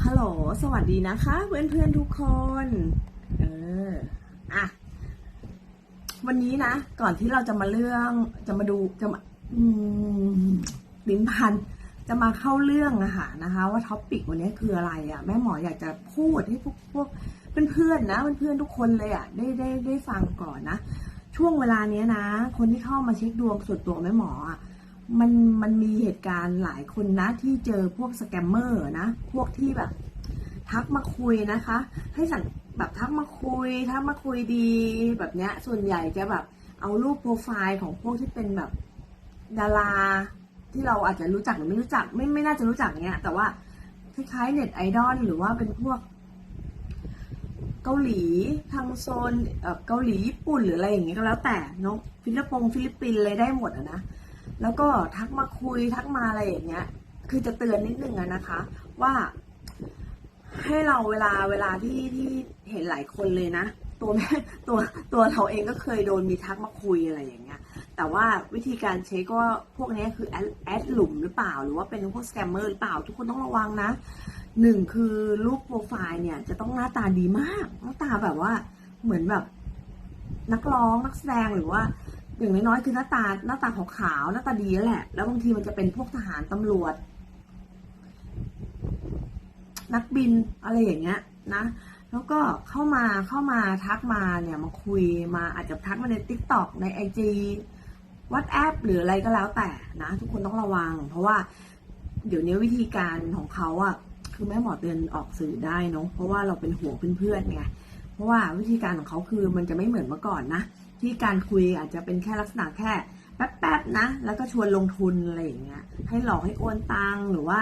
ฮัลโหล สวัสดีนะคะ เพื่อนเพื่อนทุกคน เออ อะ วันนี้นะ ก่อนที่เราจะมาเรื่อง จะมาดู จะมาลิ้นพัน จะมาเข้าเรื่องอะค่ะนะคะ ว่าท็อปปิกวันนี้คืออะไรอะแม่หมออยากจะพูดให้พวกพวกเพื่อนๆนะเพื่อนๆทุกคนเลยอะได้ได้ได้ฟังก่อนนะ ช่วงเวลาเนี้ยนะ คนที่เข้ามาเช็คดวงส่วนตัวแม่หมออะ มันมันมีเหตุการณ์หลายคนนะที่เจอพวกสแกมเมอร์นะ พวกที่แบบ ทักมาคุยนะคะ ให้สั่งแบบทักมาคุยทักมาคุยดีแบบเนี้ย ส่วนใหญ่จะแบบเอารูปโปรไฟล์ของพวกที่เป็นแบบดาราที่เราอาจจะรู้จักหรือไม่รู้จัก ไม่ไม่น่าจะรู้จักเนี้ยแต่ว่าคล้ายๆเน็ตไอดอลหรือว่าเป็นพวก เกาหลีทางโซนเอ่อเกาหลีญี่ปุ่นหรืออะไรอย่างเงี้ยก็แล้วแต่เนาะฟิลิปปงฟิลิปปินส์เลยได้หมดอะนะ แล้วก็ทักมาคุยทักมาอะไรอย่างเงี้ย คือจะเตือนนิดนึงอะนะคะ ว่าให้เราเวลาเวลาที่ที่เห็นหลายคนเลยนะ ตัวแม่ตัวตัวเราเองก็เคยโดนมีทักมาคุยอะไรอย่างเงี้ย แต่ว่าวิธีการเช็คว่าพวกนี้คือแอดแอดหลุมหรือเปล่า หรือว่าเป็นพวกสแกมเมอร์หรือเปล่า ทุกคนต้องระวังนะหนึ่งคือรูปโปรไฟล์เนี่ยจะต้องหน้าตาดีมากหน้าตาแบบว่าเหมือนแบบนักร้องนักแสดงหรือว่า อย่างน้อยๆคือหน้าตาหน้าตาขาวๆหน้าตาดีแหละ แล้วบางทีมันจะเป็นพวกทหารตำรวจ นักบินอะไรอย่างเงี้ย นะแล้วก็เข้ามาเข้ามาทักมาเนี่ยมาคุยมาอาจจะทักมาใน t ิ k t o k ใน IG WhatsApp หรืออะไรก็แล้วแต่นะ ทุกคนต้องระวัง เพราะว่าเดี๋ยวนี้วิธีการของเขาอะคือแม่หมอเตือนออกสื่อได้เนาะเพราะว่าเราเป็นห่วเพื่อนๆไงเพราะว่าวิธีการของเขาคือมันจะไม่เหมือนเมื่อก่อนนะ ที่การคุยอาจจะเป็นแค่ลักษณะแค่แป๊บๆนะ แล้วก็ชวนลงทุนอะไรอย่างเงี้ย ให้หลอกให้โอนตังหรือว่า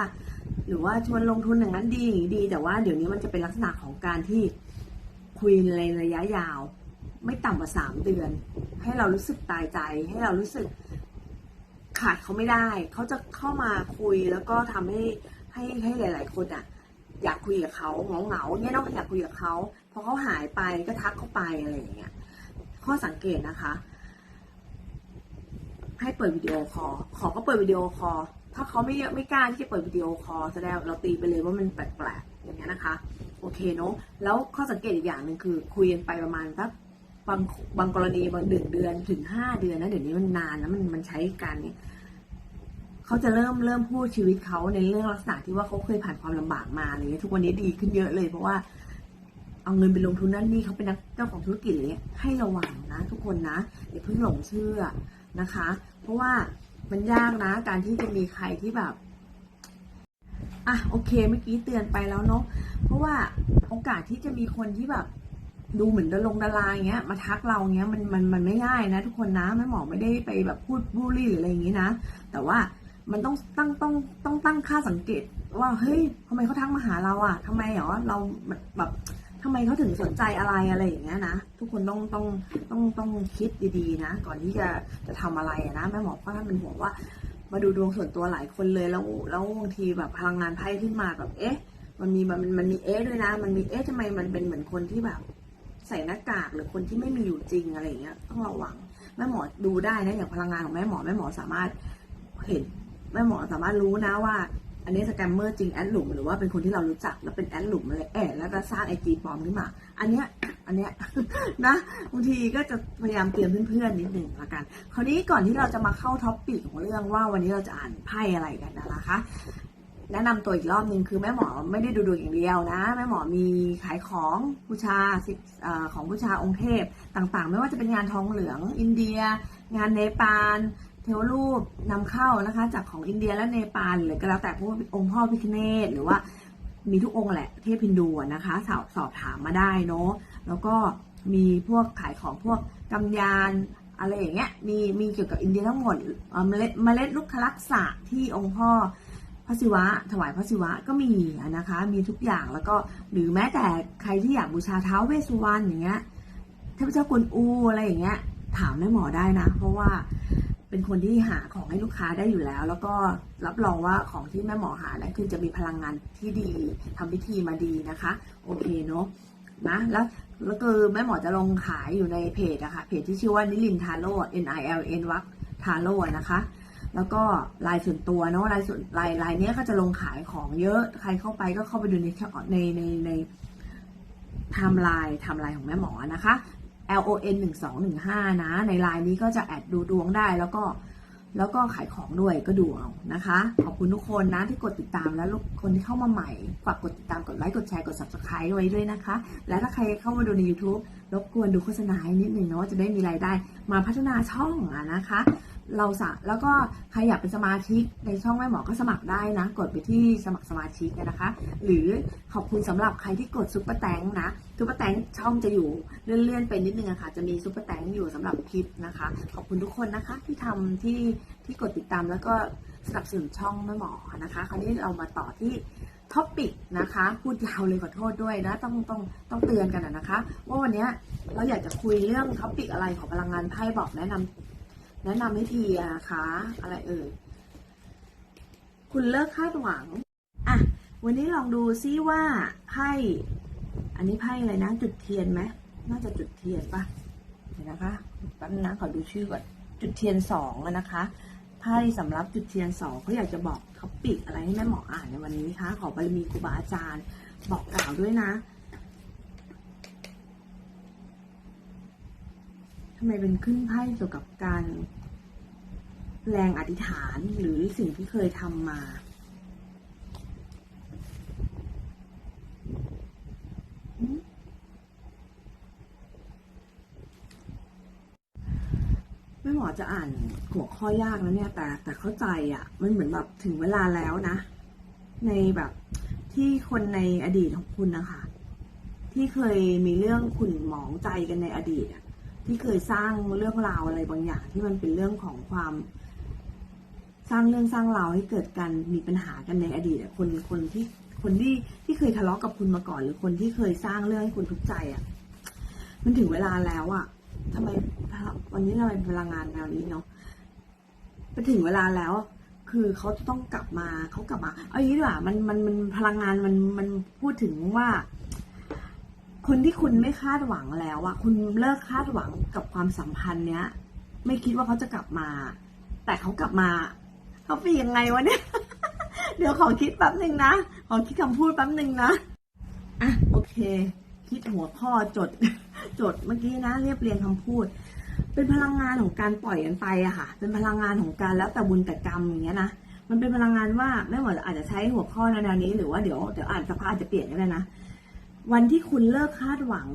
หรือว่าชวนลงทุนอย่างนั้นดีอย่างนี้ดี แต่ว่าเดี๋ยวนี้มันจะเป็นลักษณะของการที่คุยในระยะยาว ไม่ต่ำกว่าสามเดือน ให้เรารู้สึกตายใจ ให้เรารู้สึกขาดเขาไม่ได้ เขาจะเข้ามาคุยแล้วก็ทำให้ให้ให้หลาย ๆ คนอะ อยากคุยกับเขาเหงาเหงาเนี่ยเนาะอยากคุยกับเขาพอเขาหายไปก็ทักเขาไปอะไรอย่างเงี้ย ข้อสังเกตนะคะ ให้เปิดวิดีโอคอลขอก็เปิดวิดีโอคอลถ้าเขาไม่ไม่กล้าที่จะเปิดวิดีโอคอลแสดงเราตีไปเลยว่ามันแปลกๆอย่างเงี้ยนะคะโอเคเนาะแล้วข้อสังเกตอีกอย่างหนึ่งคือ คุยกันไปประมาณสักบางบางกรณีบางเดือนเดือนถึงห้าเดือนนะเดี๋ยวนี้มันนานนะมันมันใช้การเนี่ยเขาจะเริ่มเริ่มพูดชีวิตเขาในเรื่องลักษณะที่ว่าเขาเคยผ่านความลำบากมาอะไรเงี้ยทุกวันนี้ดีขึ้นเยอะเลยเพราะว่า เอาเงินไปลงทุนนั่นนี่เขาเป็นนักเจ้าของธุรกิจอะไรเงี้ยให้ระวังนะ ทุกคนนะอย่าเพิ่งหลงเชื่อนะคะ เพราะว่ามันยากนะ การที่จะมีใครที่แบบอะโอเคเมื่อกี้เตือนไปแล้วเนาะเพราะว่าโอกาสที่จะมีคนที่แบบดูเหมือนดารงดาราอย่างเงี้ยมาทักเราเงี้ยมันมันมันไม่ง่ายนะ ทุกคนนะแม่หมอไม่ได้ไปแบบพูดบูลลี่หรืออะไรอย่างงี้นะ แต่ว่ามันต้องตั้งต้องต้องตั้งค่าสังเกต ว่าเฮ้ยทำไมเขาทักมาหาเราอะทำไมหรอเราแบบ ทำไมเขาถึงสนใจอะไรอะไรอย่างเงี้ยนะทุกคนต้องต้องต้องต้องคิดดีๆนะ ก่อนที่จะจะทำอะไรนะแม่หมอก็ท่านเป็นห่วงว่า มาดูดวงส่วนตัวหลายคนเลยแล้วแล้วบางทีแบบพลังงานไพ่ขึ้นมาแบบเอ๊ะ มันมีมันมันมีเอ๊ะด้วยนะ มันมีเอ๊ะทำไมมันเป็นเหมือนคนที่แบบใส่หน้ากากหรือคนที่ไม่มีอยู่จริงอะไรอย่างเงี้ยต้องระวังแม่หมอดูได้นะอย่างพลังงานของแม่หมอแม่หมอสามารถเห็นแม่หมอสามารถรู้นะว่า อันนี้สแกมเมอร์จริงแอดหลุมหรือว่าเป็นคนที่เรารู้จักแล้วเป็นแอดหลุมอะไรแอบแล้วก็สร้างไอจีปลอมขึ้นมา อันเนี้ยอันเนี้ยนะบางทีก็จะพยายามเตือนเพื่อนๆนิดหนึ่งละกัน คราวนี้ก่อนที่เราจะมาเข้าท็อปปิกของเรื่องว่าวันนี้เราจะอ่านไพ่อะไรกันนะคะแนะนำตัวอีกรอบหนึ่งคือแม่หมอไม่ได้ดูดวงอย่างเดียวนะ แม่หมอมีขายของบูชาสิของบูชาองค์เทพต่างๆ ไม่ว่าจะเป็นงานทองเหลือง อินเดีย งานเนปาล เทวรูปนำเข้านะคะ จากของอินเดียและเนปาลหรือก็แล้วแต่พวกองค์พ่อพิคเนตหรือว่ามีทุกองค์แหละเทพฮินดูนะคะสอบสอบถามมาได้เนาะแล้วก็มีพวกขายของพวกกำยานอะไรอย่างเงี้ยมีมีเกี่ยวกับอินเดียทั้งหมดเมล็ดเมล็ดลูกคลักษะที่องค์พ่อพระศิวะ ถวายพระศิวะก็มีนะคะ มีทุกอย่างแล้วก็หรือแม้แต่ใครที่อยากบูชาเท้าเวสสุวรรณอย่างเงี้ยเทพเจ้ากวนอูอะไรอย่างเงี้ยถามแม่หมอได้นะ เพราะว่า เป็นคนที่หาของให้ลูกค้าได้อยู่แล้ว แล้วก็รับรองว่าของที่แม่หมอหานั้นคือจะมีพลังงานที่ดีทำพิธีมาดีนะคะ โอเคเนาะนะแล้วแล้วก็แม่หมอจะลงขายอยู่ในเพจอะค่ะเพจที่ชื่อว่านิลินทาโร่ N I L N วักทาโร่นะคะ แล้วก็ลายส่วนตัวเนาะลายส่วนลายลายเนี้ยก็จะลงขายของเยอะใครเข้าไปก็เข้าไปดูในในในในไทม์ไลน์ไทม์ไลน์ของแม่หมอนะคะ L O N 1 2 1 5 นะ ในไลน์นี้ก็จะแอดดูดวงได้แล้วก็แล้วก็ขายของด้วยก็ดูเอานะคะ ขอบคุณทุกคนนะที่กดติดตามแล้วคนที่เข้ามาใหม่ฝากกดติดตามกดไลค์กดแชร์กด subscribe ไว้ด้วยนะคะ และถ้าใครเข้ามาดูใน YouTube รบกวนดูโฆษณาให้นิดหนึ่งเนาะจะได้มีรายได้มาพัฒนาช่องอะนะคะ เราสะแล้วก็ใครอยากเป็นสมาชิกในช่องแม่หมอก็สมัครได้นะ กดไปที่สมัครสมาชิกนะคะ หรือขอบคุณสำหรับใครที่กดซุปเปอร์แตงนะซุปเปอร์แตงช่องจะอยู่เลื่อนๆไปนิดนึงอะค่ะ จะมีซุปเปอร์แตงอยู่สำหรับคลิปนะคะ ขอบคุณทุกคนนะคะที่ทำที่ที่กดติดตามแล้วก็สนับสนุนช่องแม่หมอนะคะ คราวนี้เรามาต่อที่ท็อปิกนะคะ พูดยาวเลยขอโทษด้วยนะ ต้องต้องต้องเตือนกันนะคะ ว่าวันนี้เราอยากจะคุยเรื่องท็อปิกอะไรของพลังงานไพ่บอกแนะนำ แนะนำให้ทีอะนะคะ อะไรเอ่ย คุณเลิกคาดหวัง อะ วันนี้ลองดูซิว่าไพ่ อันนี้ไพ่อะไรนะ จุดเทียนไหม น่าจะจุดเทียนปะเดี๋ยวนะคะ แป๊บนึงนะขอดูชื่อก่อน จุดเทียนสองนะคะ ไพ่สำหรับจุดเทียนสองเขาอยากจะบอกท็อปปิกอะไรให้แม่หมออ่านในวันนี้คะ ขอบารมีครูบาอาจารย์ บอกกล่าวด้วยนะ ทำไมเป็นขึ้นไพ่เกี่ยวกับการแรงอธิษฐานหรือสิ่งที่เคยทำมาแม่หมอจะอ่านหัวข้อยากแล้วเนี่ย แต่แต่เข้าใจอะ่ะ มันเหมือนแบบถึงเวลาแล้วนะ ในแบบที่คนในอดีตของคุณนะคะ ที่เคยมีเรื่องขุ่นหมองใจกันในอดีตอะ ที่เคยสร้างเรื่องราวอะไรบางอย่าง ที่มันเป็นเรื่องของความ สร้างเรื่องสร้างราวให้เกิดการมีปัญหากันในอดีตคนคนที่คนที่ที่เคยทะเลาะกับคุณมาก่อน หรือคนที่เคยสร้างเรื่องให้คุณทุกข์ใจอะ มันถึงเวลาแล้วอะทำไมวันนี้เราเป็นพลังงานแนวนี้เนาะไปถึงเวลาแล้ว คือเขาจะต้องกลับมาเขากลับมา เอาอย่างนี้ดีกว่ามันมันมันพลังงานมันมันพูดถึงว่า คนที่คุณไม่คาดหวังแล้วอะคุณเลิกคาดหวังกับความสัมพันธ์เนี้ย ไม่คิดว่าเขาจะกลับมา แต่เขากลับมาเขาเป็นยังไงวะเนี่ย เดี๋ยวขอคิดแป๊บหนึ่งนะขอคิดคำพูดแป๊บหนึ่งนะอะโอเค คิดหัวข้อจดจดเมื่อกี้นะเรียบเรียงคำพูด เป็นพลังงานของการปล่อยกันไปอะค่ะ เป็นพลังงานของการแล้วแต่บุญแต่กรรมอย่างเงี้ยนะมันเป็นพลังงานว่าแม่หมออาจจะใช้หัวข้อแนวนี้หรือว่าเดี๋ยวเดี๋ยวอ่านสภาพอาจจะเปลี่ยนก็ได้นะ วันที่คุณเลิกคาดหวัง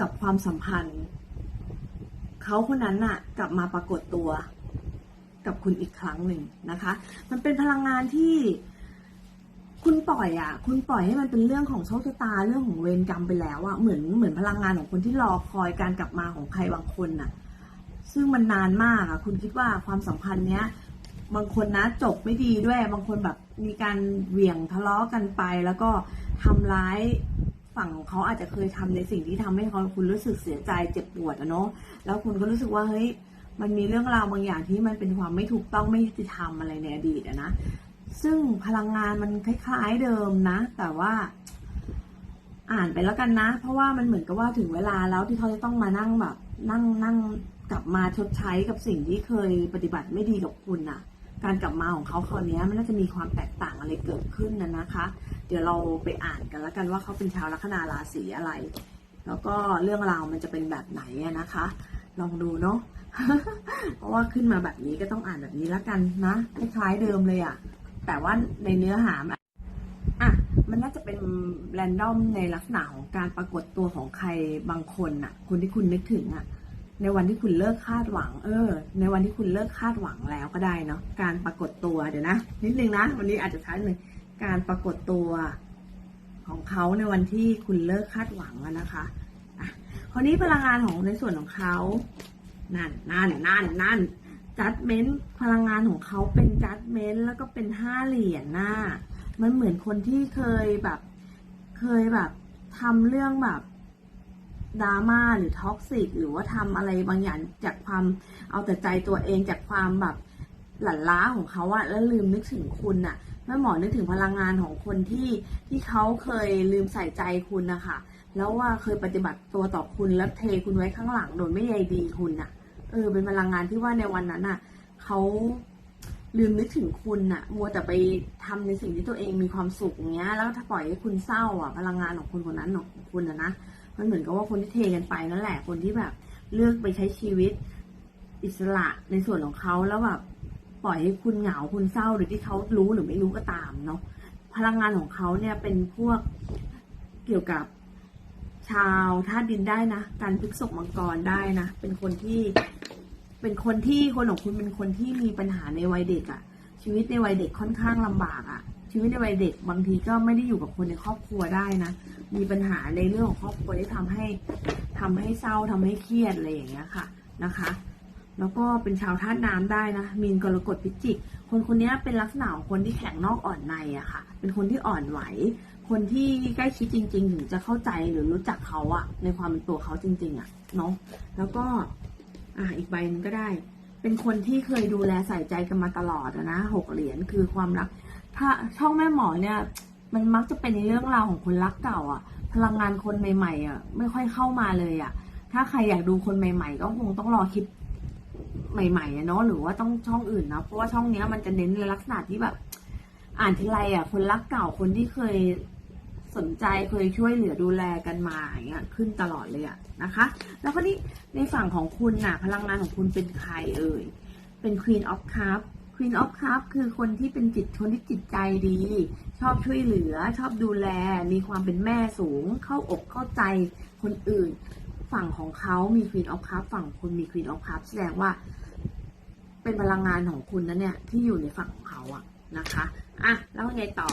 กับความสัมพันธ์ เขาคนนั้นน่ะ กลับมาปรากฏตัวกับคุณอีกครั้งหนึ่งนะคะ มันเป็นพลังงานที่คุณปล่อยอะ คุณปล่อยให้มันเป็นเรื่องของโชคชะตาเรื่องของเวรกรรมไปแล้วอะเหมือนเหมือนพลังงานของคนที่รอคอยการกลับมาของใครบางคนน่ะ ซึ่งมันนานมากอะ คุณคิดว่าความสัมพันธ์เนี้ย บางคนนะจบไม่ดีด้วย บางคนแบบมีการเหวี่ยงทะเลาะกันไปแล้วก็ ทำร้ายฝั่งของเขาอาจจะเคยทำในสิ่งที่ทำให้เขาคุณรู้สึกเสียใจเจ็บปวดอะเนาะแล้วคุณก็รู้สึกว่าเฮ้ยมันมีเรื่องราวบางอย่างที่มันเป็นความไม่ถูกต้องไม่ยุติธรรมอะไรในอดีตอะนะซึ่งพลังงานมันคล้ายๆเดิมนะ แต่ว่า อ่านไปแล้วกันนะ เพราะว่ามันเหมือนกับว่าถึงเวลาแล้วที่เขาจะต้องมานั่งแบบ นั่งนั่งกลับมาชดใช้กับสิ่งที่เคยปฏิบัติไม่ดีกับคุณน่ะ การกลับมาของเขาคราวนี้มันน่าจะมีความแตกต่างอะไรเกิดขึ้นนะนะคะ เดี๋ยวเราไปอ่านกันแล้วกันว่าเขาเป็นชาวลัคนาราศีอะไร แล้วก็เรื่องราวมันจะเป็นแบบไหนนะคะ ลองดูเนาะเพราะว่าขึ้นมาแบบนี้ก็ต้องอ่านแบบนี้แล้วกันนะคล้ายเดิมเลยอะแต่ว่าในเนื้อหามันอะมันน่าจะเป็นแรนดอมในลักษณะของการปรากฏตัวของใครบางคนน่ะคนที่คุณนึกถึงอะ ในวันที่คุณเลิกคาดหวัง เออ ในวันที่คุณเลิกคาดหวังแล้วก็ได้เนาะการปรากฏตัวเดี๋ยวนะ นิดนึงนะ วันนี้อาจจะช้าหนึ่งการปรากฏตัวของเขาในวันที่คุณเลิกคาดหวังนะคะอะคราวนี้พลังงานของในส่วนของเขานั่นนั่นนั่นนั่นจัดเมนต์พลังงานของเขาเป็นจัดเมนต์แล้วก็เป็นห้าเหรียญหน้า มันเหมือนคนที่เคยแบบ เคยแบบทำเรื่องแบบ ดราม่าหรือท็อกซิกหรือว่าทำอะไรบางอย่างจากความเอาแต่ใจตัวเองจากความแบบหลั่นล้าของเขาอะแล้วลืมนึกถึงคุณอะแม่หมอนึกถึงพลังงานของคนที่ที่เขาเคยลืมใส่ใจคุณนะคะแล้วว่าเคยปฏิบัติตัวต่อคุณแล้วเทคุณไว้ข้างหลังโดยไม่ใยดีคุณอะเออเป็นพลังงานที่ว่าในวันนั้นอะเขาลืมนึกถึงคุณอะมัวแต่ไปทำในสิ่งที่ตัวเองมีความสุขอย่างเงี้ย แล้วถ้าปล่อยให้คุณเศร้าอะพลังงานของคนคนนั้นของคุณอะนะ มันเหมือนกับว่าคนที่เทกันไปนั่นแหละ คนที่แบบ เลือกไปใช้ชีวิตอิสระในส่วนของเขาแล้วแบบปล่อยให้คุณเหงาคุณเศร้าหรือที่เขารู้หรือไม่รู้ก็ตามเนาะพลังงานของเขาเนี่ยเป็นพวกเกี่ยวกับชาวธาตุดินได้นะ การพฤกษกมังกรได้นะ เป็นคนที่ เป็นคนที่คนของคุณเป็นคนที่มีปัญหาในวัยเด็กอะชีวิตในวัยเด็กค่อนข้างลำบากอะ ชีวิตในวัยเด็กบางทีก็ไม่ได้อยู่กับคนในครอบครัวได้นะ มีปัญหาในเรื่องของครอบครัวที่ทำให้ทำให้เศร้าทำให้เครียดอะไรอย่างเงี้ยค่ะนะคะ แล้วก็เป็นชาวธาตุน้ำได้นะ มีนกรกฎพิจิก คนคนนี้เป็นลักษณะของคนที่แข็งนอกอ่อนในอะค่ะ เป็นคนที่อ่อนไหว คนที่ใกล้ชิดจริง ๆ ถึงจะเข้าใจหรือรู้จักเขาอะในความเป็นตัวเขาจริง ๆอะเนาะ แล้วก็อะอีกใบนึงก็ได้ เป็นคนที่เคยดูแลใส่ใจกันมาตลอดนะหกเหรียญคือความรัก ถ้าช่องแม่หมอเนี่ย มันมักจะเป็นในเรื่องราวของคนรักเก่าอะพลังงานคนใหม่ๆอะไม่ค่อยเข้ามาเลยอะถ้าใครอยากดูคนใหม่ๆ ก็คงต้องรอคลิปใหม่ๆอะเนาะหรือว่าต้องช่องอื่นนะเพราะว่าช่องเนี้ยมันจะเน้นในลักษณะที่แบบ อ่านทีไรอะคนรักเก่าคนที่เคยสนใจเคยช่วยเหลือดูแลกันมาอย่างเงี้ยขึ้นตลอดเลยอะนะคะ แล้วก็นี่ในฝั่งของคุณน่ะ พลังงานของคุณเป็นใครเอ่ยเป็น Queen of Cup Queen of Cup คือคนที่เป็นจิตคนที่จิตใจดี ชอบช่วยเหลือ ชอบดูแล มีความเป็นแม่สูง เข้าอกเข้าใจคนอื่น ฝั่งของเขามี Queen of Cup ฝั่งคุณมี Queen of Cup แสดงว่า เป็นพลังงานของคุณนะเนี่ยที่อยู่ในฝั่งของเขาอะนะคะอะแล้วไงต่อ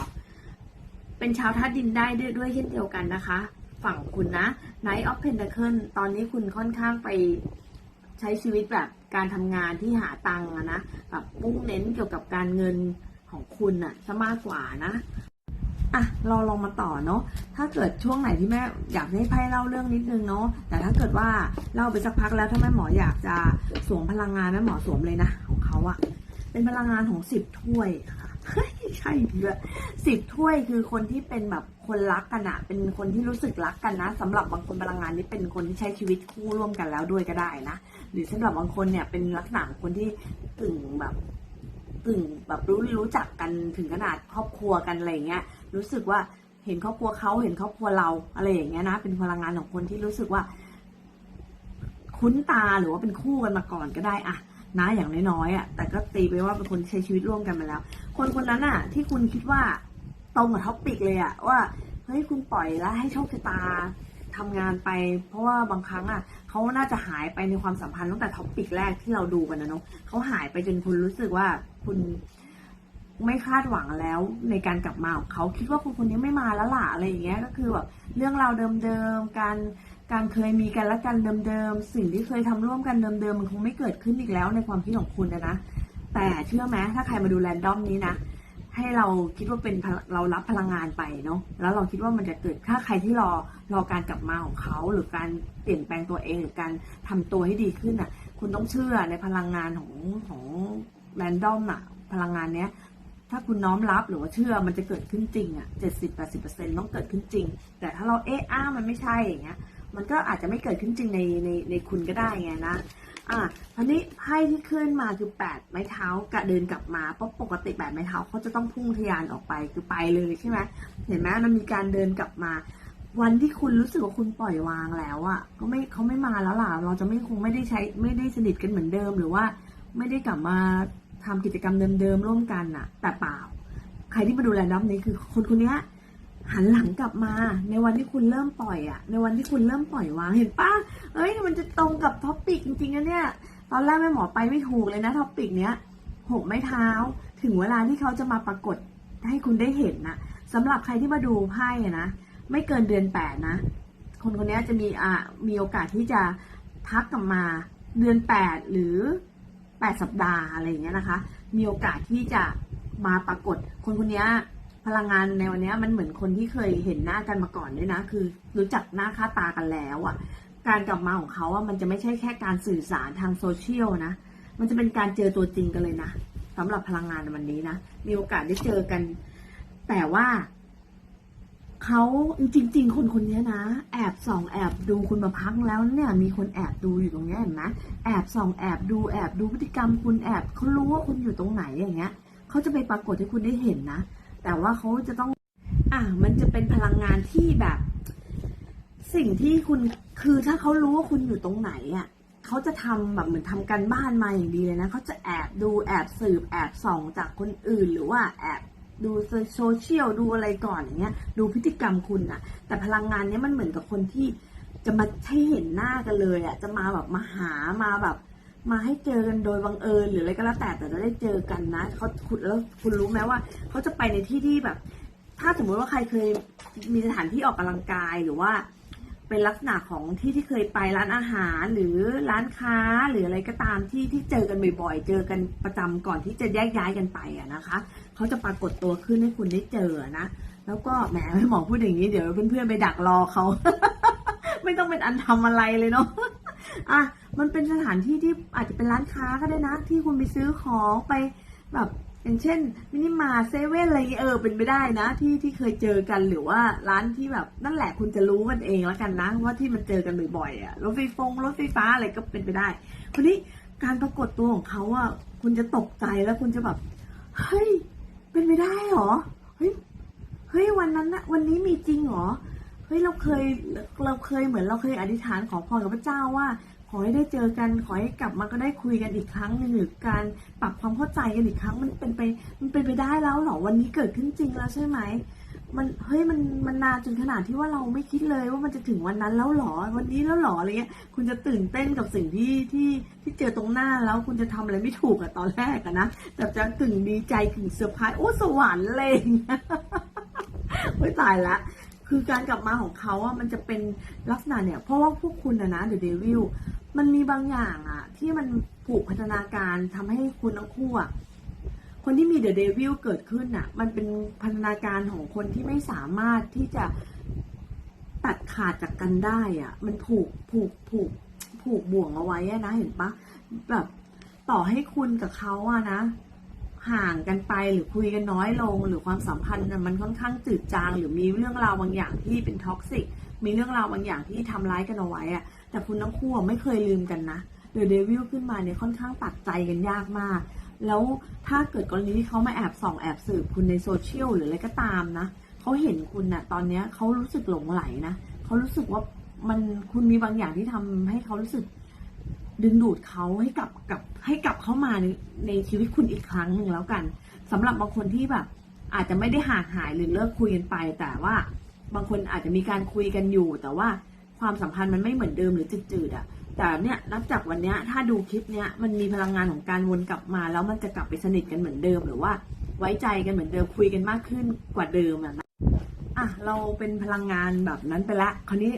เป็นชาวธาตุดินได้ด้วยด้วยเช่นเดียวกันนะคะ ฝั่งคุณนะ Knight of Pentacle ตอนนี้คุณค่อนข้างไปใช้ชีวิตแบบ การทำงานที่หาตังค์อะนะแบบมุ่งเน้นเกี่ยวกับการเงินของคุณอะซะมากกว่านะอะเราลองมาต่อเนาะถ้าเกิดช่วงไหนที่แม่อยากให้ไพ่เล่าเรื่องนิดนึงเนาะแต่ถ้าเกิดว่าเล่าไปสักพักแล้วถ้าแม่หมออยากจะสวมพลังงานแม่หมอสวมเลยนะของเขาอะเป็นพลังงานของสิบถ้วยค่ะใช่เลยสิบถ้วยคือคนที่เป็นแบบคนรักกันอะเป็นคนที่รู้สึกรักกันนะสำหรับบางคนพลังงานนี้เป็นคนที่ใช้ชีวิตคู่ร่วมกันแล้วด้วยก็ได้นะ หรือสำหรับบางคนเนี่ยเป็นลักษณะของคนที่กึ่งแบบกึ่งแบบรู้รู้จักกันถึงขนาดครอบครัวกันอะไรเงี้ย รู้สึกว่าเห็นครอบครัวเขาเห็นครอบครัวเราอะไรอย่างเงี้ยนะ เป็นพลังงานของคนที่รู้สึกว่า คุ้นตาหรือว่าเป็นคู่กันมาก่อนก็ได้อะนะอย่างน้อยๆอะแต่ก็ตีไปว่าเป็นคนใช้ชีวิตร่วมกันมาแล้ว คนคนนั้นอะที่คุณคิดว่าตรงกับท็อปปิกเลยอะว่าเฮ้ยคุณปล่อยแล้วให้โชคชะตาทำงานไป เพราะว่าบางครั้งอะ เขาน่าจะหายไปในความสัมพันธ์ตั้งแต่ท็อปปิกแรกที่เราดูกันนะเนาะเขาหายไปจนคุณรู้สึกว่าคุณไม่คาดหวังแล้วในการกลับมาของเขาคิดว่าคนคนนี้ไม่มาแล้วล่ะอะไรอย่างเงี้ย ก็คือแบบเรื่องราวเดิมๆการการเคยมีกันและกันเดิมๆสิ่งที่เคยทำร่วมกันเดิมๆมันคงไม่เกิดขึ้นอีกแล้วในความคิดของคุณนะนะแต่เชื่อไหมถ้าใครมาดูแรนดอมนี้นะให้เราคิดว่าเป็นเรารับพลังงานไปเนาะแล้วเราคิดว่ามันจะเกิดถ้าใครที่รอ รอการกลับมาของเขาหรือการเปลี่ยนแปลงตัวเองหรือการทำตัวให้ดีขึ้นอะ คุณต้องเชื่อในพลังงานของของแรนดอมอะ พลังงานเนี้ยถ้าคุณน้อมรับหรือว่าเชื่อมันจะเกิดขึ้นจริงอะเจ็ดสิบแปดสิบเปอร์เซ็นต้องเกิดขึ้นจริง แต่ถ้าเราเอ๊ะอ้ามันไม่ใช่อย่างเงี้ย มันก็อาจจะไม่เกิดขึ้นจริงในในในคุณก็ได้ไงนะอะทีนี้ไพ่ที่ขึ้นมาคือแปดไม้เท้ากะเดินกลับมาเพราะปกติแปดไม้เท้าเขาจะต้องพุ่งทะยานออกไปคือไปเลยใช่ไหมเห็นไหมมันมีการเดินกลับมา วันที่คุณรู้สึกว่าคุณปล่อยวางแล้วอะก็ไม่เขาไม่มาแล้วล่ะ เราจะไม่คงไม่ได้ใช้ไม่ได้สนิทกันเหมือนเดิม หรือว่า ไม่ได้กลับมาทำกิจกรรมเดิมๆร่วมกันน่ะ แต่เปล่า ใครที่มาดูแลดับนี้คือคนคนเนี้ยหันหลังกลับมา ในวันที่คุณเริ่มปล่อยอะในวันที่คุณเริ่มปล่อยวางเห็นปะเอ้ยมันจะตรงกับท็อปปิกจริงๆนะเนี่ยตอนแรกแม่หมอไปไม่ถูกเลยนะท็อปปิกเนี้ยหกไม้เท้า ถึงเวลาที่เขาจะมาปรากฏให้คุณได้เห็นนะสำหรับใครที่มาดูไพ่อะนะ ไม่เกินเดือนแปดนะ คนคนนี้จะมีอ่ามีโอกาสที่จะทักกลับมาเดือนแปดหรือแปดสัปดาห์อะไรอย่างเงี้ยนะคะ มีโอกาสที่จะมาปรากฏ คนคนนี้พลังงานในวันนี้มันเหมือนคนที่เคยเห็นหน้ากันมาก่อนด้วยนะ คือรู้จักหน้าค่าตากันแล้วอะ่ะ การกลับมาของเขาอะมันจะไม่ใช่แค่การสื่อสารทางโซเชียลนะ มันจะเป็นการเจอตัวจริงกันเลยนะสำหรับพลังงานในวันนี้นะ มีโอกาสได้เจอกัน แต่ว่า เขาจริง ๆ คนคนนี้นะ แอบส่องแอบดูคุณมาพักแล้วเนี่ยมีคนแอบดูอยู่ตรงนี้เห็นไหมแอบส่องแอบดูแอบดูพฤติกรรมคุณแอบเขารู้ว่าคุณอยู่ตรงไหนอย่างเงี้ยเขาจะไปปรากฏให้คุณได้เห็นนะ แต่ว่าเขาจะต้อง อะมันจะเป็นพลังงานที่แบบ สิ่งที่คุณคือถ้าเขารู้ว่าคุณอยู่ตรงไหนอะเขาจะทำแบบเหมือนทำกันบ้านมาอย่างดีเลยนะเขาจะแอบดูแอบสืบแอบส่องจากคนอื่นหรือว่าแอบ ดูโซเชียลดูอะไรก่อนอย่างเงี้ย ดูพฤติกรรมคุณอะแต่พลังงานเนี้ยมันเหมือนกับคนที่จะมาให้เห็นหน้ากันเลยอะจะมาแบบมาหามาแบบ มาให้เจอกันโดยบังเอิญหรืออะไรก็แล้วแต่แต่จะได้เจอกันนะเขาคุณแล้วคุณรู้ไหมว่าเขาจะไปในที่ที่แบบ ถ้าสมมติว่าใครเคยมีสถานที่ออกกำลังกายหรือว่าเป็นลักษณะของที่ที่เคยไปร้านอาหารหรือร้านค้าหรืออะไรก็ตามที่ที่เจอกันบ่อยๆ เจอกันประจำก่อนที่จะแยกย้ายกันไปอะนะคะ เขาจะปรากฏตัวขึ้นให้คุณได้เจอนะ แล้วก็แหมไม่หมอพูดอย่างนี้เดี๋ยวเพื่อนๆไปดักรอเขาไม่ต้องเป็นอันทำอะไรเลยเนาะอะมันเป็นสถานที่ที่อาจจะเป็นร้านค้าก็ได้นะ ที่คุณไปซื้อของไปแบบอย่างเช่นมินิมาเซเว่นอะไรเงี้ยเออเป็นไปได้นะ ที่ที่เคยเจอกันหรือว่าร้านที่แบบนั่นแหละคุณจะรู้มันเองแล้วกันนะ ว่าที่มันเจอกันบ่อยๆอะรถไฟฟงรถไฟฟ้าอะไรก็เป็นไปได้คนนี้การปรากฏตัวของเขาอะคุณจะตกใจแล้วคุณจะแบบเฮ้ย เป็นไปได้เหรอ เฮ้ย เฮ้ยวันนั้นนะวันนี้มีจริงเหรอ เฮ้ยเราเคยเราเคยเหมือนเราเคยอธิษฐานขอพรกับพระเจ้าว่า ขอให้ได้เจอกัน ขอให้กลับมาก็ได้คุยกันอีกครั้งหนึ่งหรือการปรับความเข้าใจกันอีกครั้งมันเป็นไป มันเป็นไปได้แล้วเหรอ วันนี้เกิดขึ้นจริงแล้วใช่ไหม มันเฮ้ยมันมันนานจนขนาดที่ว่าเราไม่คิดเลยว่ามันจะถึงวันนั้นแล้วหรอวันนี้แล้วหรออะไรเงี้ย คุณจะตื่นเต้นกับสิ่งที่ที่ที่เจอตรงหน้าแล้วคุณจะทำอะไรไม่ถูกอะตอนแรกอะนะแต่จะกึ่งดีใจกึ่งเซอร์ไพรส์โอ้สวรรค์เลยไม่ตายละคือการกลับมาของเขาอะมันจะเป็นลักษณะเนี่ย เพราะว่าพวกคุณอะนะเดอะเดวิลมันมีบางอย่างอะที่มันผูกพัฒนาการทำให้คุณทั้งคู่อะ คนที่มีเดอะเดวิลเกิดขึ้นอะมันเป็นพัฒนาการของคนที่ไม่สามารถที่จะตัดขาดจากกันได้อะ มันผูกผูกผูกผูกบ่วงเอาไว้นะเห็นปะแบบต่อให้คุณกับเขาอะนะ ห่างกันไปหรือคุยกันน้อยลง หรือความสัมพันธ์มันค่อนข้างจืดจาง หรือมีเรื่องราวบางอย่างที่เป็นท็อกซิกมีเรื่องราวบางอย่างที่ทำร้ายกันเอาไว้อะแต่คุณทั้งคู่ไม่เคยลืมกันนะเดอะเดวิลขึ้นมาเนี่ยค่อนข้างตัดใจกันยากมาก แล้วถ้าเกิดกรณีที่เขามาแอบส่องแอบสืบคุณในโซเชียลหรืออะไรก็ตามนะเขาเห็นคุณนะ่ะ ตอนเนี้ยเขารู้สึกหลงไหลนะเขารู้สึกว่ามันคุณมีบางอย่างที่ทำให้เขารู้สึก ดึงดูดเขาให้กลับกับให้กลับเข้ามาในในชีวิตคุณอีกครั้งหนึ่งแล้วกันสำหรับบางคนที่แบบ อาจจะไม่ได้ห่างหายหรือเลิกคุยกันไป แต่ว่าบางคนอาจจะมีการคุยกันอยู่ แต่ว่าความสัมพันธ์มันไม่เหมือนเดิมหรือจืดๆอะ แต่เนี่ยนับจากวันเนี้ยถ้าดูคลิปเนี้ยมันมีพลังงานของการวนกลับมา แล้วมันจะกลับไปสนิทกันเหมือนเดิม หรือว่าไว้ใจกันเหมือนเดิมคุยกันมากขึ้นกว่าเดิมอะนะอะเราเป็นพลังงานแบบนั้นไปละคราวนี้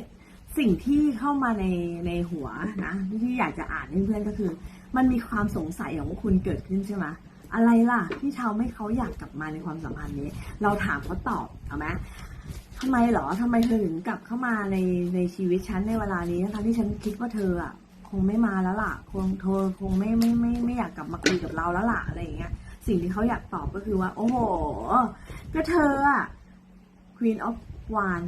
สิ่งที่เข้ามาในในหัวนะที่อยากจะอ่านให้เพื่อนก็คือ มันมีความสงสัยของคุณเกิดขึ้นใช่ไหมอะไรล่ะที่ทำให้เขาอยากกลับมาในความสัมพันธ์นี้ เราถามเขาตอบเอาไหม ทำไมเหรอทำไมเธอถึงกลับเข้ามาในในชีวิตฉันในเวลานี้ทั้งที่ฉันคิดว่าเธออะคงไม่มาแล้วล่ะ คงเธอคงไม่ไม่ไม่ไม่อยากกลับมาคุยกับเราแล้วล่ะอะไรอย่างเงี้ย สิ่งที่เขาอยากตอบก็คือว่า โอ้โห ก็เธออะ Queen of w a n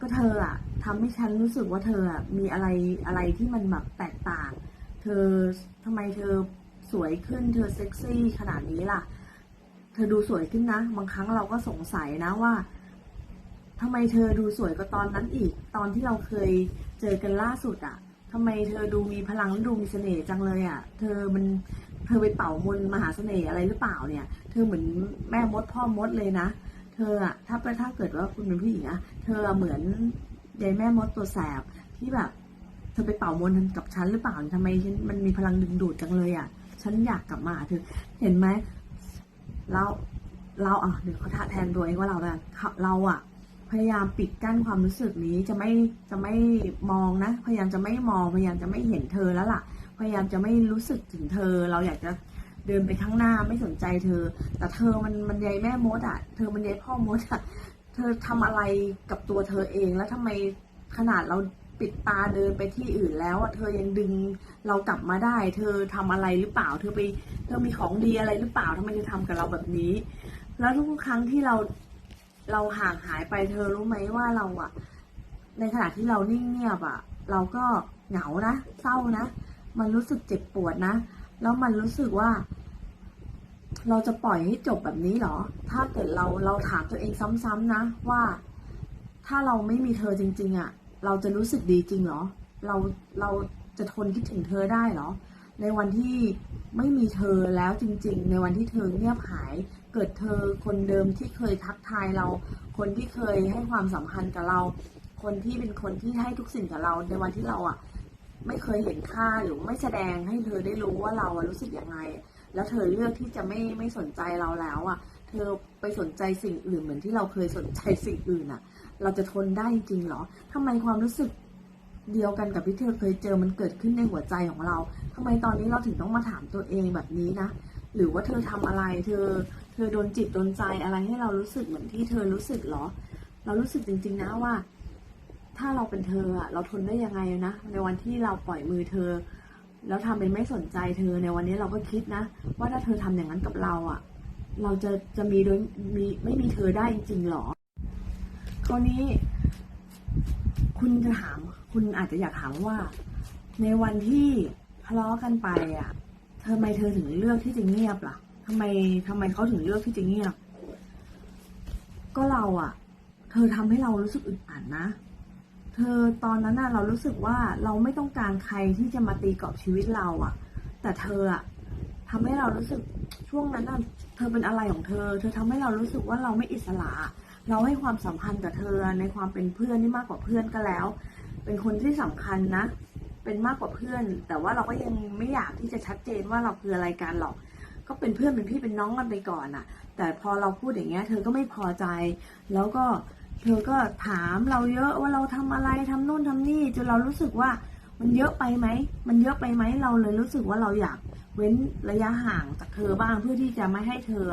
ก็เธออะทำให้ฉันรู้สึกว่าเธออะมีอะไรอะไรที่มันแบบแตกต่าง เธอทำไมเธอสวยขึ้น เธอเซ็กซี่ขนาดนี้ล่ะ เธอดูสวยขึ้นนะ บางครั้งเราก็สงสัยนะว่า ทำไมเธอดูสวยกว่าตอนนั้นอีก ตอนที่เราเคยเจอกันล่าสุดอะทำไมเธอดูมีพลังและดูมีเสน่ห์จังเลยอะเธอมันเธอไปเป่ามนมหาเสน่ห์อะไรหรือเปล่าเนี่ย เธอเหมือนแม่มดพ่อมดเลยนะ เธออะถ้าถ้าเกิดว่าคุณเป็นผู้หญิงอะเธอเหมือนยายแม่มดตัวแสบที่แบบ เธอไปเป่ามนกับฉันหรือเปล่าทำไมฉันมันมีพลังดึงดูดจังเลยอะฉันอยากกลับมาเธอเห็นไหมเราเราอะเดี๋ยวเขาแทนตัวเองว่าเราแบบเราอะ พยายามปิดกั้นความรู้สึกนี้จะไม่จะไม่มองนะ พยายามจะไม่มองพยายามจะไม่เห็นเธอแล้วล่ะ พยายามจะไม่รู้สึกถึงเธอ เราอยากจะเดินไปข้างหน้าไม่สนใจเธอ แต่เธอมันมันยายแม่มดอะ เธอมันยายพ่อมดอะ เธอทำอะไรกับตัวเธอเองแล้วทำไมขนาดเราปิดตาเดินไปที่อื่นแล้วอะเธอยังดึงเรากลับมาได้ เธอทำอะไรหรือเปล่า เธอไปเธอมีของดีอะไรหรือเปล่าทำไมเธอทำกับเราแบบนี้ แล้วทุกครั้งที่เรา เราห่างหายไปเธอรู้ไหมว่าเราอะในขณะที่เรานิ่งเงียบอะเราก็เหงานะเศร้านะ มันรู้สึกเจ็บปวดนะ แล้วมันรู้สึกว่า เราจะปล่อยให้จบแบบนี้เหรอ ถ้าเกิดเราเราถามตัวเองซ้ำๆนะว่า ถ้าเราไม่มีเธอจริง ๆอะเราจะรู้สึกดีจริงเหรอ เราเราจะทนคิดถึงเธอได้เหรอ ในวันที่ไม่มีเธอแล้วจริง ๆ ในวันที่เธอเงียบหาย เกิดเธอคนเดิมที่เคยทักทายเรา คนที่เคยให้ความสัมพันธ์กับเรา คนที่เป็นคนที่ให้ทุกสิ่งกับเราในวันที่เราอะไม่เคยเห็นค่าหรือไม่แสดงให้เธอได้รู้ว่าเราอะรู้สึกยังไง แล้วเธอเลือกที่จะไม่ไม่สนใจเราแล้วอะ เธอไปสนใจสิ่งอื่นเหมือนที่เราเคยสนใจสิ่งอื่นอะ เราจะทนได้จริงหรอทำไมความรู้สึกเดียวกันกับที่เธอเคยเจอมันเกิดขึ้นในหัวใจของเราทำไมตอนนี้เราถึงต้องมาถามตัวเองแบบนี้นะ หรือว่าเธอทำอะไร เธอ เธอโดนจิตโดนใจอะไรให้เรารู้สึกเหมือนที่เธอรู้สึกเหรอ เรารู้สึกจริง ๆ นะว่า ถ้าเราเป็นเธออะเราทนได้ยังไงนะในวันที่เราปล่อยมือเธอ แล้วทำเป็นไม่สนใจเธอในวันนี้เราก็คิดนะ ว่าถ้าเธอทำอย่างนั้นกับเราอะเราจะจะมีโดยมีไม่มีเธอได้จริงๆหรอคราวนี้ คุณจะถาม คุณอาจจะอยากถามว่า ในวันที่ทะเลาะกันไปอะ ทำไมเธอถึงเลือกที่จะเงียบล่ะทำไมทำไมเขาถึงเลือกที่จะเงียบ ก็เราอะ เธอทำให้เรารู้สึกอึดอัดนะเธอตอนนั้นน่ะเรารู้สึกว่าเราไม่ต้องการใครที่จะมาตีกรอบชีวิตเราอะ แต่เธออะทำให้เรารู้สึกช่วงนั้นน่ะเธอเป็นอะไรของเธอ เธอทำให้เรารู้สึกว่าเราไม่อิสระ เราให้ความสัมพันธ์กับเธอในความเป็นเพื่อนนี่มากกว่าเพื่อนก็แล้ว เป็นคนที่สำคัญนะ เป็นมากกว่าเพื่อน แต่ว่าเราก็ยังไม่อยากที่จะชัดเจนว่าเราคืออะไรกันหรอก ก็เป็นเพื่อนเป็นพี่เป็นน้องกันไปก่อนอะแต่พอเราพูดอย่างเงี้ย เธอก็ไม่พอใจ แล้วก็เธอก็ถามเราเยอะว่าเราทำอะไรทำนู่นทำนี่จนเรารู้สึกว่ามันเยอะไปไหม มันเยอะไปไหมเราเลยรู้สึกว่าเราอยากเว้นระยะห่างจากเธอบ้างเพื่อที่จะไม่ให้เธอ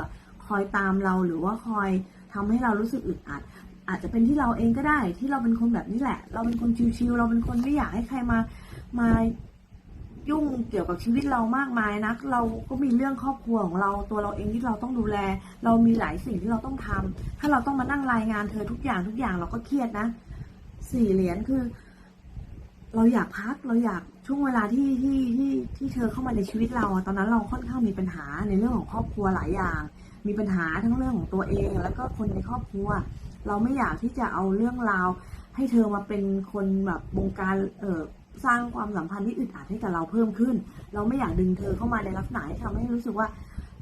คอยตามเราหรือว่าคอยทำให้เรารู้สึกอึดอัด อาจจะเป็นที่เราเองก็ได้ที่เราเป็นคนแบบนี้แหละ เราเป็นคนชิวๆเราเป็นคนไม่อยากให้ใครมา มายุ่งเกี่ยวกับชีวิตเรามากมายนะเราก็มีเรื่องครอบครัวของเราตัวเราเองที่เราต้องดูแล เรามีหลายสิ่งที่เราต้องทำถ้าเราต้องมานั่งรายงานเธอทุกอย่างทุกอย่างเราก็เครียดนะสี่เหรียญคือ เราอยากพักเราอยากช่วงเวลาที่ที่ที่ที่เธอเข้ามาในชีวิตเราตอนนั้นเราค่อนข้างมีปัญหาในเรื่องของครอบครัวหลายอย่าง มีปัญหาทั้งเรื่องของตัวเอง แล้วก็คนในครอบครัว เราไม่อยากที่จะเอาเรื่องราวให้เธอมาเป็นคนแบบบงการเอ่อ สร้างความสัมพันธ์ที่อึดอัดให้กับเราเพิ่มขึ้น เราไม่อยากดึงเธอเข้ามาในลักษณะที่ทำให้รู้สึกว่า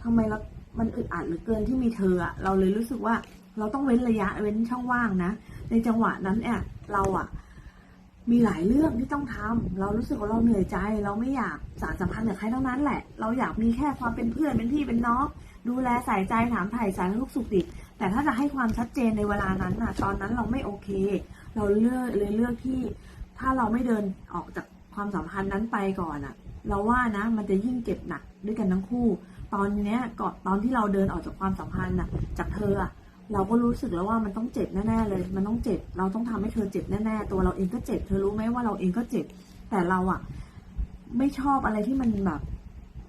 ทำไมเรามันอึดอัดเหลือเกินที่มีเธออะเราเลยรู้สึกว่าเราต้องเว้นระยะเว้นช่องว่างนะ ในจังหวะนั้นเนี่ยเราอะมีหลายเรื่องที่ต้องทำเรารู้สึกว่าเราเหนื่อยใจ เราไม่อยากสารสัมพันธ์กับใครทั้งนั้นแหละ เราอยากมีแค่ความเป็นเพื่อนเป็นพี่เป็นน้องดูแลใส่ใจถามถ่ายสารทุกสุขดิบแต่ถ้าจะให้ความชัดเจนในเวลานั้นน่ะ ตอนนั้นเราไม่โอเค เราเลือกเลยเลือกที่ ถ้าเราไม่เดินออกจากความสัมพันธ์นั้นไปก่อนอะเราว่านะมันจะยิ่งเก็บหนักด้วยกันทั้งคู่ ตอนเนี้ยก่อนตอนที่เราเดินออกจากความสัมพันธ์น่ะจากเธออะเราก็รู้สึกแล้วว่ามันต้องเจ็บแน่ๆเลย มันต้องเจ็บ เราต้องทำให้เธอเจ็บแน่ๆ ตัวเราเองก็เจ็บ เธอรู้ไหมว่าเราเองก็เจ็บ แต่เราอะไม่ชอบอะไรที่มันแบบ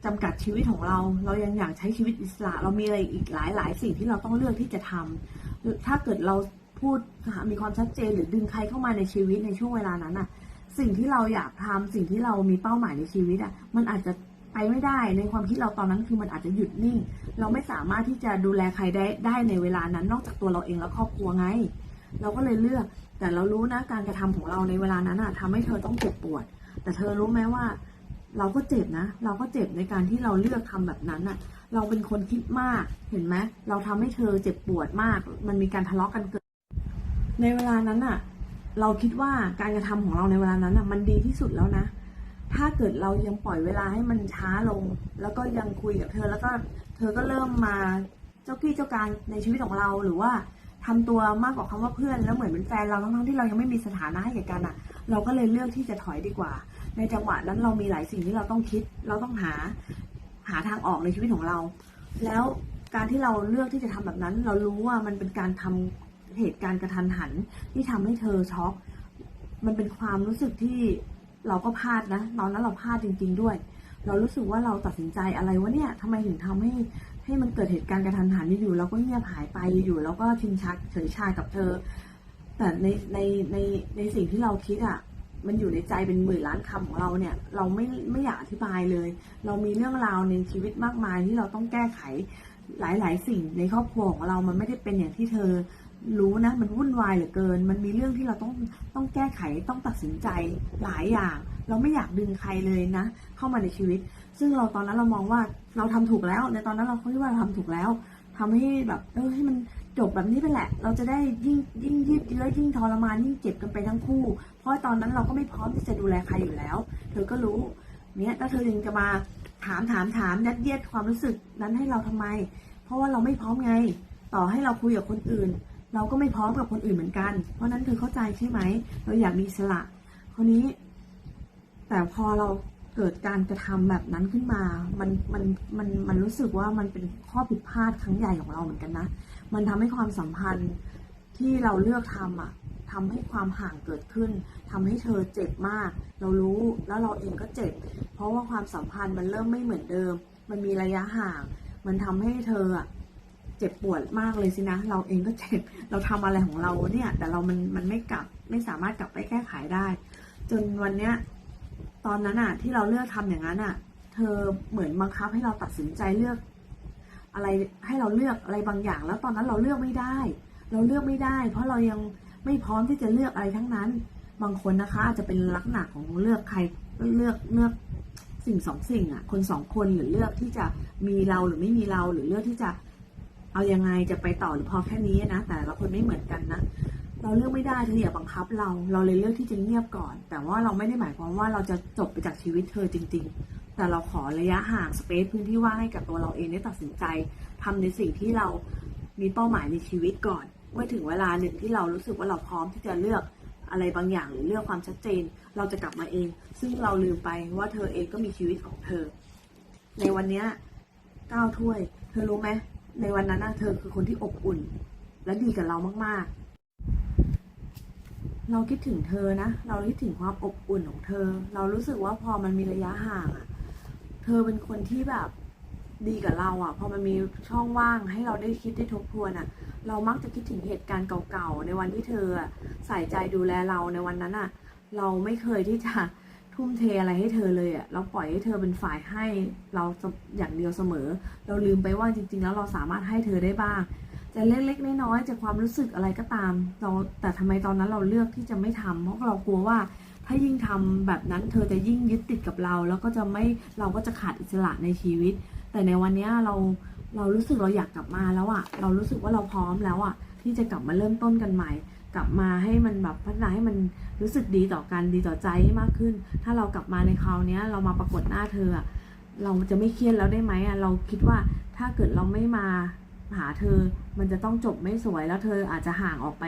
จำกัดชีวิตของเรา เรายังอยากใช้ชีวิตอิสระ เรามีอะไรอีกหลายๆ สิ่งที่เราต้องเลือกที่จะทำถ้าเกิดเรา พูดมีความชัดเจนหรือดึงใครเข้ามาในชีวิตในช่วงเวลานั้นอะสิ่งที่เราอยากทำสิ่งที่เรามีเป้าหมายในชีวิตอะมันอาจจะไปไม่ได้ในความคิดเราตอนนั้นคือมันอาจจะหยุดนิ่ง เราไม่สามารถที่จะดูแลใครได้ได้ในเวลานั้น นอกจากตัวเราเองและครอบครัวไง เราก็เลยเลือก แต่เรารู้นะการกระทำของเราในเวลานั้นอะทำให้เธอต้องเจ็บปวด แต่เธอรู้ไหมว่า เราก็เจ็บนะ เราก็เจ็บในการที่เราเลือกทำแบบนั้นอะเราเป็นคนคิดมากเห็นไหมเราทำให้เธอเจ็บปวดมาก มันมีการทะเลาะกันเกิด ในเวลานั้นอะเราคิดว่าการกระทำของเราในเวลานั้นอะมันดีที่สุดแล้วนะ ถ้าเกิดเรายังปล่อยเวลาให้มันช้าลง แล้วก็ยังคุยกับเธอ แล้วก็เธอก็เริ่มมาเจ้ากี้เจ้าการในชีวิตของเราหรือว่าทำตัวมากกว่าคำว่าเพื่อนแล้วเหมือนเป็นแฟนเราทั้งๆที่เรายังไม่มีสถานะให้กกันอะเราก็เลยเลือกที่จะถอยดีกว่า ในจังหวะนั้นเรามีหลายสิ่งที่เราต้องคิด เราต้องหาหาทางออกในชีวิตของเรา แล้วการที่เราเลือกที่จะทำแบบนั้น เรารู้ว่ามันเป็นการทำ เหตุการณ์กระทันหันที่ทำให้เธอช็อก มันเป็นความรู้สึกที่เราก็พลาดนะตอนนั้นเราพลาดจริง ๆ ด้วย เรารู้สึกว่าเราตัดสินใจอะไรวะเนี่ยทำไมถึงทำให้ให้มันเกิดเหตุการณ์กระทันหันอยู่เราก็เงียบหายไปอยู่เราก็ชิงชักเฉยชากับเธอ แต่ในในในในสิ่งที่เราคิดอะมันอยู่ในใจเป็นหมื่นล้านคำของเราเนี่ย เราไม่ไม่อยากอธิบายเลย เรามีเรื่องราวในชีวิตมากมายที่เราต้องแก้ไขหลาย ๆ สิ่งในครอบครัวของเรามันไม่ได้เป็นอย่างที่เธอ รู้นะ มันวุ่นวายเหลือเกิน มันมีเรื่องที่เราต้องต้องแก้ไขต้องตัดสินใจหลายอย่าง เราไม่อยากดึงใครเลยนะ เข้ามาในชีวิต ซึ่งเราตอนนั้นเรามองว่าเราทำถูกแล้ว ในตอนนั้นเราคิดว่าเราทำถูกแล้วทำให้แบบเออให้มันจบแบบนี้ไปแหละ เราจะได้ยิ่งยิ่งยืดเยื้อยิ่งทรมานยิ่งเจ็บกันไปทั้งคู่ เพราะตอนนั้นเราก็ไม่พร้อมที่จะดูแลใครอยู่แล้ว เธอก็รู้เนี่ยถ้าเธอยังจะมาถามถามถามยัดเยียดความรู้สึกนั้นให้เราทำไม เพราะว่าเราไม่พร้อมไง ต่อให้เราคุยกับคนอื่น เราก็ไม่พร้อมกับคนอื่นเหมือนกัน เพราะนั้นเธอเข้าใจใช่ไหม เราอยากมีสละคราวนี้ แต่พอเราเกิดการกระทำแบบนั้นขึ้นมา มันมันมันมันรู้สึกว่ามันเป็นข้อผิดพลาดครั้งใหญ่ของเราเหมือนกันนะ มันทำให้ความสัมพันธ์ที่เราเลือกทำอะทำให้ความห่างเกิดขึ้นทำให้เธอเจ็บมาก เรารู้แล้วเราเองก็เจ็บ เพราะว่าความสัมพันธ์มันเริ่มไม่เหมือนเดิม มันมีระยะห่าง มันทำให้เธออะ เจ็บปวดมากเลยสินะ เราเองก็เจ็บ เราทำอะไรของเราเนี่ย แต่เรามันมันไม่กลับไม่สามารถกลับไปแก้ไขได้ จนวันเนี้ยตอนนั้นอะที่เราเลือกทำอย่างนั้นอะเธอเหมือนบังคับให้เราตัดสินใจเลือก อะไรให้เราเลือกอะไรบางอย่าง แล้วตอนนั้นเราเลือกไม่ได้ เราเลือกไม่ได้ เพราะเรายังไม่พร้อมที่จะเลือกอะไรทั้งนั้น บางคนนะคะ อาจจะเป็นลักษณะของเลือกใครเลือกเลือกสิ่งสองสิ่งอะคนสองคนหรือเลือกที่จะมีเราหรือไม่มีเราหรือเลือกที่จะ เอายังไงจะไปต่อหรือพอแค่นี้นะแต่ละคนไม่เหมือนกันนะเราเลือกไม่ได้เธออย่าบังคับเรา เราเลยเลือกที่จะเงียบก่อน แต่ว่าเราไม่ได้หมายความว่าเราจะจบไปจากชีวิตเธอจริง ๆ แต่เราขอระยะห่างสเปซพื้นที่ว่างให้กับตัวเราเองได้ตัดสินใจทำในสิ่งที่เรามีเป้าหมายในชีวิตก่อน เมื่อถึงเวลาหนึ่งที่เรารู้สึกว่าเราพร้อมที่จะเลือกอะไรบางอย่างหรือเลือกความชัดเจน เราจะกลับมาเอง ซึ่งเราลืมไปว่าเธอเองก็มีชีวิตของเธอ ในวันนี้เก้าถ้วย เธอรู้ไหม ในวันนั้นนะเธอคือคนที่อบอุ่น และดีกับเรามากๆ เราคิดถึงเธอนะ เราคิดถึงความอบอุ่นของเธอ เรารู้สึกว่าพอมันมีระยะห่างอะเธอเป็นคนที่แบบดีกับเราอะพอมันมีช่องว่างให้เราได้คิดได้ทบทวนอะเรามักจะคิดถึงเหตุการณ์เก่าๆ ในวันที่เธอใส่ใจดูแลเราในวันนั้นอะเราไม่เคยที่จะ ทุ่มเทอะไรให้เธอเลยอะเราปล่อยให้เธอเป็นฝ่ายให้เราอย่างเดียวเสมอ เราลืมไปว่าจริง ๆ แล้วเราสามารถให้เธอได้บ้างจะเล็กๆน้อยๆจากความรู้สึกอะไรก็ตาม เราแต่ทำไมตอนนั้นเราเลือกที่จะไม่ทำเพราะเรากลัวว่า ถ้ายิ่งทำแบบนั้นเธอจะยิ่งยึดติดกับเรา แล้วก็จะไม่เราก็จะขาดอิสระในชีวิต แต่ในวันนี้เราเรารู้สึกเราอยากกลับมาแล้วอะเรารู้สึกว่าเราพร้อมแล้วอะที่จะกลับมาเริ่มต้นกันใหม่ กลับมาให้มันแบบพัฒนาให้มันรู้สึกดีต่อกันดีต่อใจให้มากขึ้น ถ้าเรากลับมาในคราวนี้เรามาปรากฏหน้าเธอเราจะไม่เครียดแล้วได้ไหมอะเราคิดว่าถ้าเกิดเราไม่มาหาเธอ มันจะต้องจบไม่สวยแล้วเธออาจจะห่างออกไป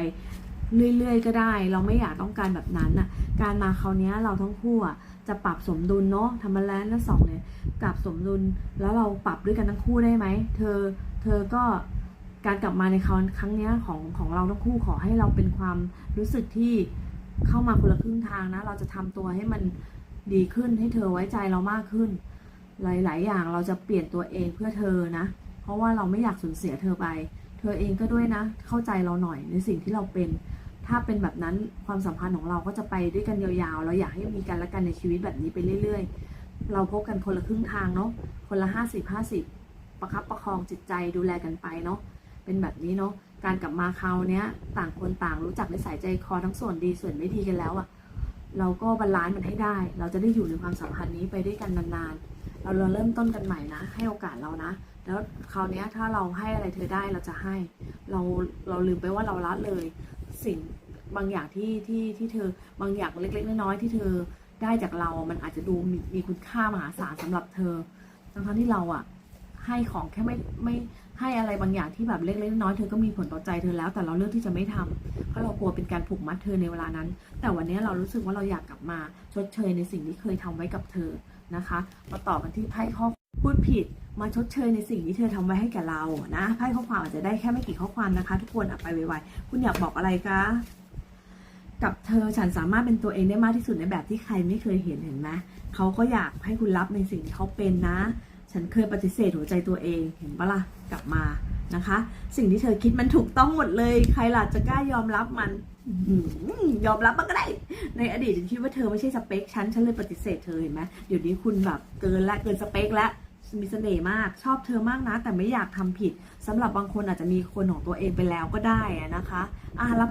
เรื่อยๆก็ได้ เราไม่อยากต้องการแบบนั้นน่ะ การมาคราวนี้เราทั้งคู่อะจะปรับสมดุลเนาะทำมาแล้วแล้วสองเนี่ยปรับสมดุลแล้วเราปรับด้วยกันทั้งคู่ได้ไหมเธอ เธอก็ การกลับมาในครั้งนี้ของของเราทั้งคู่ขอให้เราเป็นความรู้สึกที่เข้ามาคนละครึ่งทางนะ เราจะทำตัวให้มันดีขึ้นให้เธอไว้ใจเรามากขึ้น หลาย ๆ อย่างเราจะเปลี่ยนตัวเองเพื่อเธอนะ เพราะว่าเราไม่อยากสูญเสียเธอไป เธอเองก็ด้วยนะ เข้าใจเราหน่อยในสิ่งที่เราเป็น ถ้าเป็นแบบนั้นความสัมพันธ์ของเราก็จะไปด้วยกันยาวๆ เราอยากให้มีกันและกันในชีวิตแบบนี้ไปเรื่อย ๆ เราพบกันคนละครึ่งทางเนาะคนละห้าสิบห้าสิบประคับประคองจิตใจดูแลกันไปเนาะ เป็นแบบนี้เนาะการกลับมาคราวนี้ต่างคนต่างรู้จักนิสัยใจคอทั้งส่วนดีส่วนไม่ดีกันแล้วอะเราก็บาลานซ์มันให้ได้ เราจะได้อยู่ในความสัมพันธ์นี้ไปด้วยกันนานๆเราเราเริ่มต้นกันใหม่นะ ให้โอกาสเรานะ แล้วคราวนี้ถ้าเราให้อะไรเธอได้เราจะให้ เราเราลืมไปว่าเราละเลย สิ่งบางอย่างที่ที่ที่เธอบางอย่างเล็กๆน้อยๆที่เธอได้จากเรา มันอาจจะดูมีมีคุณค่ามหาศาลสำหรับเธอ ทั้งที่เราอะ ให้ของแค่ไม่ไม่ให้อะไรบางอย่างที่แบบเล็กๆน้อยๆเธอก็มีผลต่อใจเธอแล้ว แต่เราเลือกที่จะไม่ทำเพราะเรากลัวเป็นการผูกมัดเธอในเวลานั้น แต่วันนี้เรารู้สึกว่าเราอยากกลับมาชดเชยในสิ่งที่เคยทำไว้กับเธอนะคะ มาต่อกันที่ไพ่ข้อพูดผิดมาชดเชยในสิ่งที่เธอทำไว้ให้แก่เรานะไพ่ข้อความอาจจะได้แค่ไม่กี่ข้อความนะคะ ทุกคนอะไปไวๆคุณอยากบอกอะไรคะกับเธอฉันสามารถเป็นตัวเองได้มากที่สุดในแบบที่ใครไม่เคยเห็นเห็นไหมเขาก็อยากให้คุณรับในสิ่งที่เขาเป็นนะ ฉันเคยปฏิเสธหัวใจตัวเองเห็นปะล่ะกลับมานะคะ สิ่งที่เธอคิดมันถูกต้องหมดเลย ใครล่ะจะกล้ายอมรับมันยอมรับมันก็ได้ ในอดีตฉันคิดว่าเธอไม่ใช่สเปคฉันฉันเลยปฏิเสธเธอเห็นไหมเดี๋ยวนี้คุณแบบเกินละเกินสเปคล้วมีเสน่ห์มากชอบเธอมากนะ แต่ไม่อยากทำผิดสำหรับบางคนอาจจะมีคนของตัวเองไปแล้วก็ได้นะคะอะรับ